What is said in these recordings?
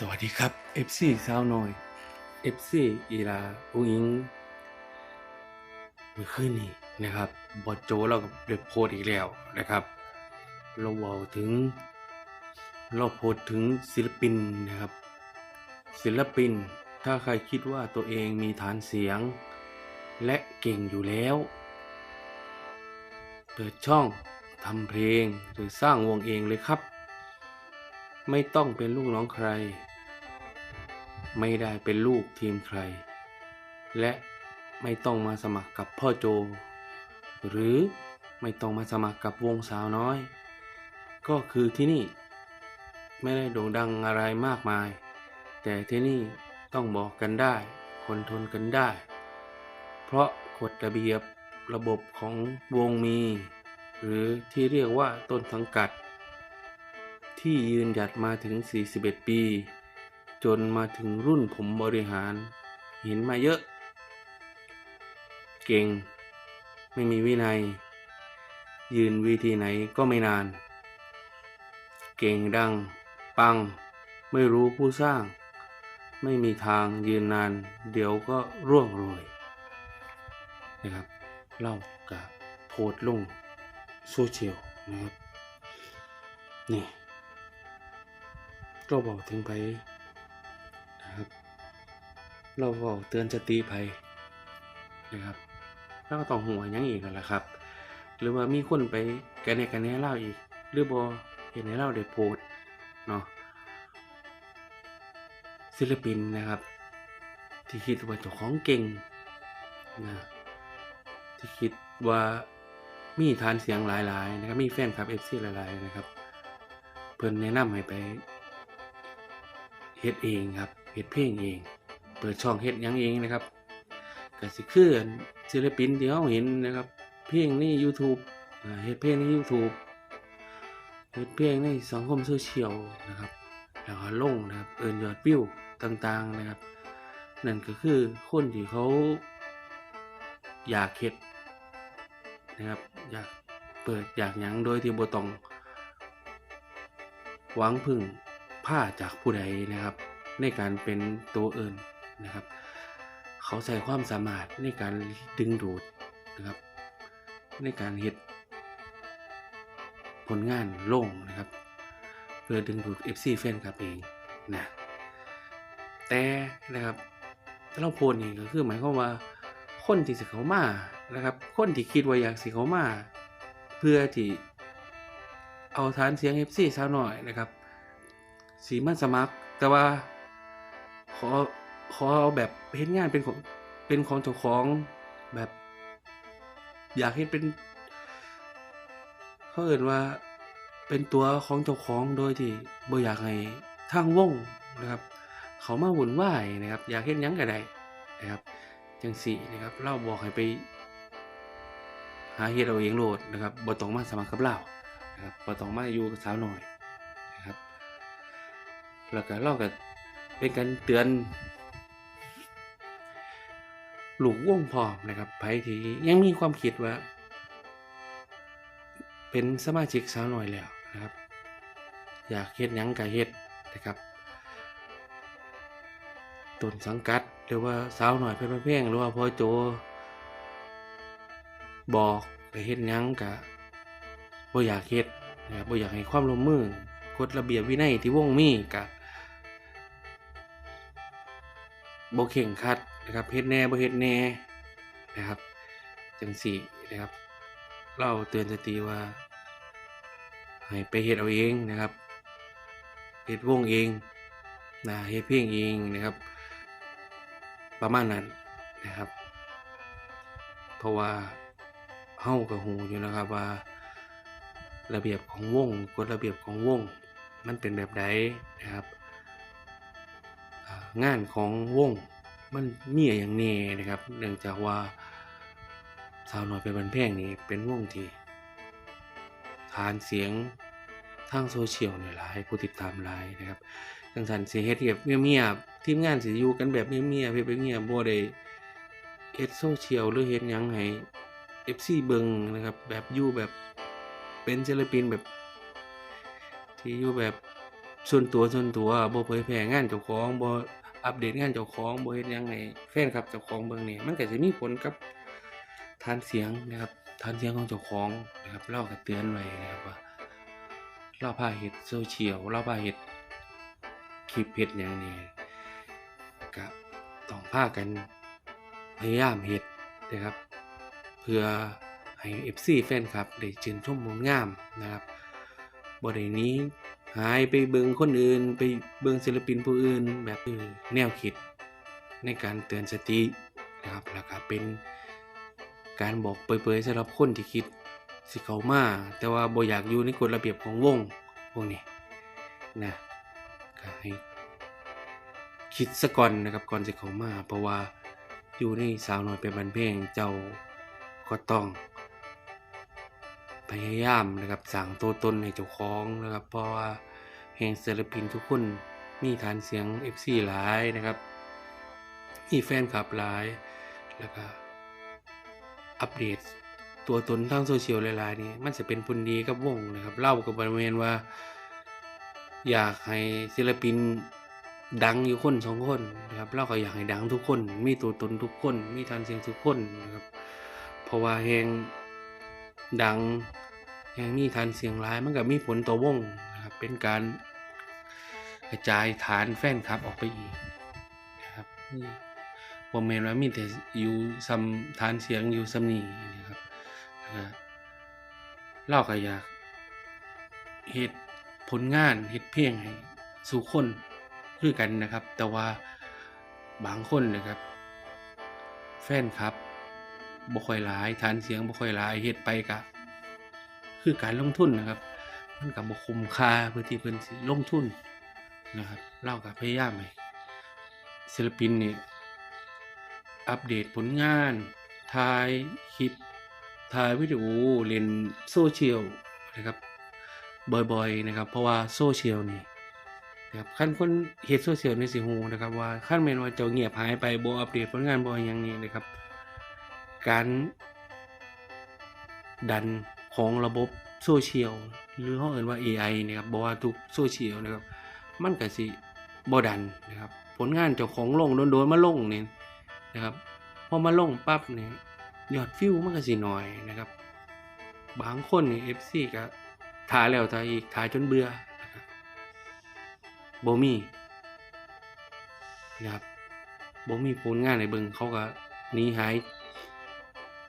สวัสดีครับ FC สาวน้อย FC อีลาอุงอิงมื่อคืนนี้นะครับบอดโจเราก็ได้โพสต์อีกแล้วนะครับ เราเวาถึง เราโพสต์ถึงศิลปินนะครับ ศิลปิน ถ้าใครคิดว่าตัวเองมีฐานเสียง และเก่งอยู่แล้ว เปิดช่องทำเพลงหรือสร้างวงเองเลยครับ ไม่ต้องเป็นลูกน้องใคร ไม่ได้เป็นลูกทีมใคร และไม่ต้องมาสมัครกับพ่อโจ หรือไม่ต้องมาสมัครกับวงสาวน้อย ก็คือที่นี่ ไม่ได้โด่งดังอะไรมากมาย แต่ที่นี่ต้องบอกกันได้คนทนกันได้ เพราะกฎระเบียบระบบของวงมี หรือที่เรียกว่าต้นสังกัด ที่ยืนหยัดมาถึง 41 ปี จนมาถึงรุ่นผมบริหาร เห็นมาเยอะ เก่ง ไม่มีวินัย ยืนวีทีไหนก็ไม่นาน เก่งดัง ปัง ไม่รู้ผู้สร้าง ไม่มีทางยืนนาน เดี๋ยวก็ร่วงโรยนะครับเล่ากับโพสลงโซเชียลนะครับนี่ ก็บอกถึงไปนะครับ เราบอกเตือนสติภัยนะครับแล้วก็ต้องหัวยังอีกนั่นแหละครับ หรือว่ามีคนไปกันแหนกันแหนเล่าอีก หรือบอเห็นให้เล่าได้โพสเนาะศิลปินนะครับ ที่คิดว่าเจ้าของเก่งนะที่คิดว่ามีฐานเสียงหลาย ๆ นะครับ มีแฟนคลับเอฟซีหลาย ๆ นะครับ เพิ่นแนะนำให้ไป เฮ็ดเองครับเฮ็ดเพลงเอง เปิดช่องเฮ็ดยังเองนะครับก็สิคือศิลปินที่เราเห็นนะครับ เพลงใน YouTube เฮ็ดเพลงใน YouTube เฮ็ดเพลงในสังคมโซเชียลนะครับแล้วก็ลงนะครับเอิ้นยอดวิวต่างๆนะครับ นั่นก็คือคนที่เขาอยากเฮ็ดนะครับ อยากเปิดอยากยังโดยที่บ่ต้องหวังพึ่ง ผ้าจากผู้ใดนะครับ ในการเป็นตัวเอินนะครับ เขาใส่ความสามารถในการดึงดูดนะครับ ในการเฮ็ดผลงานโล่งนะครับ เพื่อดึงดูด FC แฟนคลับเองนะแต่นะครับถ้าเราโพสนี่ก็คือหมายความว่าคนที่สิเขามานะครับ คนที่คิดว่าอยากสิเขามา เพื่อที่เอาฐานเสียง FC สาวหน่อยนะครับ สีมันสมัคร แต่ว่า ขอขอเอาแบบเห็นงานเป็นของเป็นของเจ้าของแบบ อยากเห็นเป็นเขาเอ่นว่าเป็นตัวของเจ้าของโดยที่บ่อยากให้ทางวงนะครับ เขามาวุ่นวายนะครับ อยากเห็นยังก็ได้นะครับจังสี่นะครับเราบอกให้ไป หาเฮ็ดเอาเองโหลดนะครับบ่ต้องมาสมัครกับเรานะครับบ่ต้องมาอยู่กับสาวหน่อย แล้วก็เราก็เป็นการเตือนหลูกวงพร้อมนะครับไผที่ยังมีความคิดว่า เป็นสมาชิกสาวหน่อยแล้วนะครับ อยากเฮ็ดยังก็เฮ็ดนะครับต้นสังกัดหรือว่าสาวหน่อยเพื่อนเพลงหรือว่าพ่อโจบอกไปเฮ็ดยังก็บ่อยากเฮ็ดนะครับบ่อยากให้ความร่วมมือ กฎระเบียบวินัยที่วงมีกะบ่เข่งคัดนะครับเฮ็ดแน่บเฮ็ดแน่นะครับ จังสี่นะครับ เราเตือนสติว่า ให้ไปเฮ็ดเอาเองนะครับเฮ็ดวงเองนะเฮ็ดเพลงเองนะครับ ประมาณนั้นนะครับ เพราะว่าเฮาก็ฮู้อยู่นะครับว่า ระเบียบของวงกฎระเบียบของวง มันเป็นแบบใดนะครับงานของวงมันมีอย่างแน่นะครับ เนื่องจากว่าสาวน้อยเป็นบันแพงนี่เป็นวงที่ฐานเสียงทางโซเชียลเนี่ยหลายผู้ติดตามหลายนะครับจังสันสิเฮ็ดแบบเงียบๆทีมงานสิอยู่กันแบบเงียบๆเฮ็ดแบบเงียบบ่ได้เฮ็ดโซเชียลหรือเฮ็ดหยังให้ FC เบิงนะครับแบบอยู่แบบ เป็นศิลปินแบบ ที่อยู่แบบส่วนตัวส่วนตัวบ่เผยแพร่งานเจ้าของบ่อัปเดตงานเจ้าของบ่เฮ็ดยังให้แฟนคลับเจ้าของเบิ่งนี่มันก็สิมีผลกับฐานเสียงนะครับฐานเสียงของเจ้าของนะครับเราก็เตือนไว้นะครับว่าเราพาเฮ็ดโซเชียลเราพาเฮ็ดคลิปเฮ็ดหยังนี่ก็ต้องพากันพยายามเฮ็ดนะครับ เพื่อ ให้ FC แฟนคลับได้ชื่นชมผลงามนะครับบ่ได้หนี้หายไปเบิงคนอื่น ไปเบิงศิลปินผู้อื่น แบบเออแนวคิด ในการเตือนสตินะครับแล้วก็เป็นการบอกเปยๆสำหรับคนที่คิดสิเขามา แต่ว่าบ่อยากอยู่ในกฎระเบียบของวงพวกนี้นะก็ให้คิดซะก่อนนะครับก่อนสิเข้ามา เพราะว่าอยู่ในสาวน้อยเป็นบันเพลงเจ้าก็ต้อง ยายามนะครับสั่งตัวตนให้เจ้าของนะครับ เพราะว่าแห่งศิลปินทุกคนมีฐานเสียง FC หลายนะครับ มีแฟนคลับหลาย แล้วก็อัปเดตตัวตนทางโซเชียลหลายๆนี่มันจะเป็นผลดีกับวงนะครับเล่ากับบริเวณว่า อยากให้ศิลปินดังอยู่คนสองคนนะครับเราก็อยากให้ดังทุกคน มีตัวตนทุกคน มีฐานเสียงทุกคนนะครับ เพราะว่าแหงดัง แหงมีฐานเสียงหลายมันก็มีผลต่อวงนะครับเป็นการกระจายฐานแฟนคลับออกไปอีกนะครับนี่ผมเห็นว่ามีแต่อยู่ซ้ำฐานเสียงอยู่ซ้ำนี่นะครับนะเราก็อยากเฮ็ดผลงานเฮ็ดเพลงให้สู่คนคือกันนะครับ แต่ว่าบางคนนะครับ แฟนครับบ่ค่อยหลายฐานเสียงบ่ค่อยหลายเฮ็ดไปกะ คือการลงทุนนะครับ มันก็บ่คุ้มค่าเพื่อที่เพิ่นสิลงทุนนะครับเราก็พยายามให้ศิลปินนี่อัปเดตผลงานถ่ายคลิปถ่ายวิดีโอเล่นโซเชียลนะครับบ่อยๆนะครับ เพราะว่าโซเชียลนี่นะครับคันคนเฮ็ดโซเชียลในสิฮูนะครับว่าคันแมนว่าเจ้าเงียบหายไปบ่อัปเดตผลงานบ่หยังนี่นะครับ การดัน ของระบบโซเชียลหรือเขาเอ่นว่า AI นะครับบอกว่าทุกโซเชียลนะครับ มันก็สิบดันนะครับ ผลงานเจ้าของลงโดนๆมาลงเนี่ยนะครับพอมาลงปั๊บเนี่ยยอดฟิวมันก็สิน้อยนะครับ บางคนเนี่ย FC ก็ถ่ายแล้วถ่ายอีกถ่ายจนเบื่อนะบบ่มีนะครับบ่มีผลงานในเบิงเขาก็หนีหาย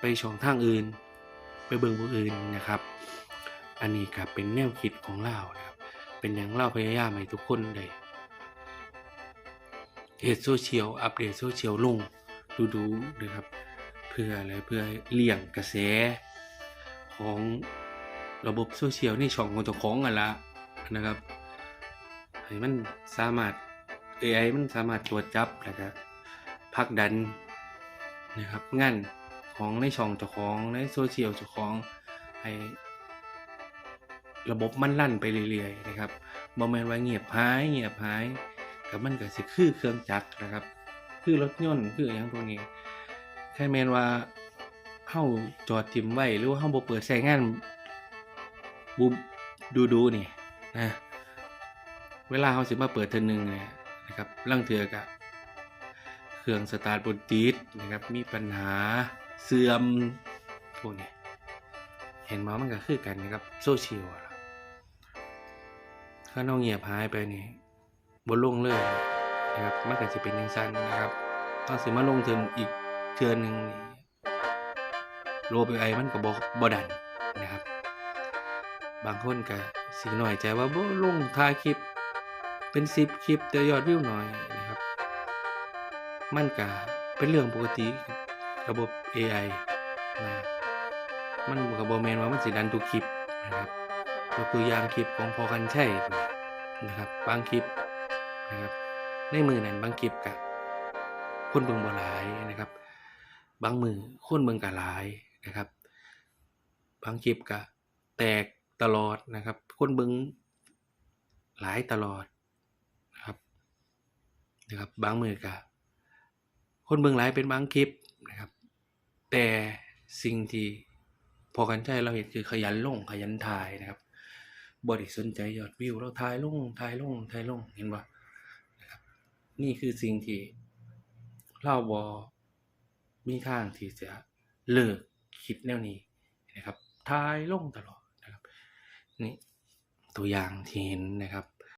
ไปช่องทางอื่น ไปเบิ่งผู้อื่นนะครับ อันนี้ก็เป็นแนวคิดของเรานะครับเป็นอย่างเราพยายามให้ทุกคนได้เฮ็ดโซเชียลอัปเดตโซเชียลลงดูๆนะครับเพื่ออะไรเพื่อเลี่ยงกระแสของระบบโซเชียลในช่องของเจ้าของกันละนะครับให้มันสามารถ AI มันสามารถตรวจจับแล้วก็ผลักดันนะครับงาน ของในช่องเจ้าของในโซเชียลเจ้าของให้ระบบมันลั่นไปเรื่อยๆนะครับบ่แมนว่าเงียบหายเงียบหายกับมันก็สิคือเครื่องจักรนะครับ คือรถยนต์คืออย่างพวกนี้แค่แมนว่าเฮาจอดทิ่มไว้หรือว่าเฮาบเปิดใช้งานบุดูๆนี่นะเวลาเฮาสิมาเปิดเทื่อนึงเนี่ยนะครับลางเทื่อก็เครื่องสตาร์ทบนติดนะครับมีปัญหา เสื่อมพวกนี้เห็นมามันก็คือกันนะครับโซเชียลอะถ้าน้องเงียบหายไปนี่บนลงเลยนะครับมันก็จะเป็นยังสั้นนะครับต้องสิมาลงเทิมอีกเทือนหนึ่งโลไปไอมันก็บอกบดันนะครับ บางคนก็สีหน่อยใจว่าบ่ลงถ่ายคลิป เป็นสิบคลิปแต่ยอดวิวหน่อยนะครับ มันก็เป็นเรื่องปกติกับ ระบบ AI นะมันก็บ่แมนว่ามันสิดันทุกคลิปนะครับยกตัวอย่างคลิปของพอกันใช่นะครับ บางคลิปนะครับ ในมือนั้นบางคลิปกับคนเบิ่งบ่หลายนะครับ บางมือคนเบิ่งก็หลายนะครับ บางคลิปก็แตกตลอดนะครับ คนเบิ่งหลายตลอดนะครับนะครับ บางมือก็คนเบิ่งหลายเป็นบางคลิปนะครับ แต่สิ่งที่พอกันใช่เราเห็นคือขยันลงขยันถ่ายนะครับบริสนใจยอดวิวเราทายลงทายลงทายลงเห็นบ่นะครับนี่คือสิ่งที่เราบอมีทางที่จะเลิกคิดแนวนี้นะครับทายลงตลอดนะครับนี่ตัวอย่างที่เห็นนะครับ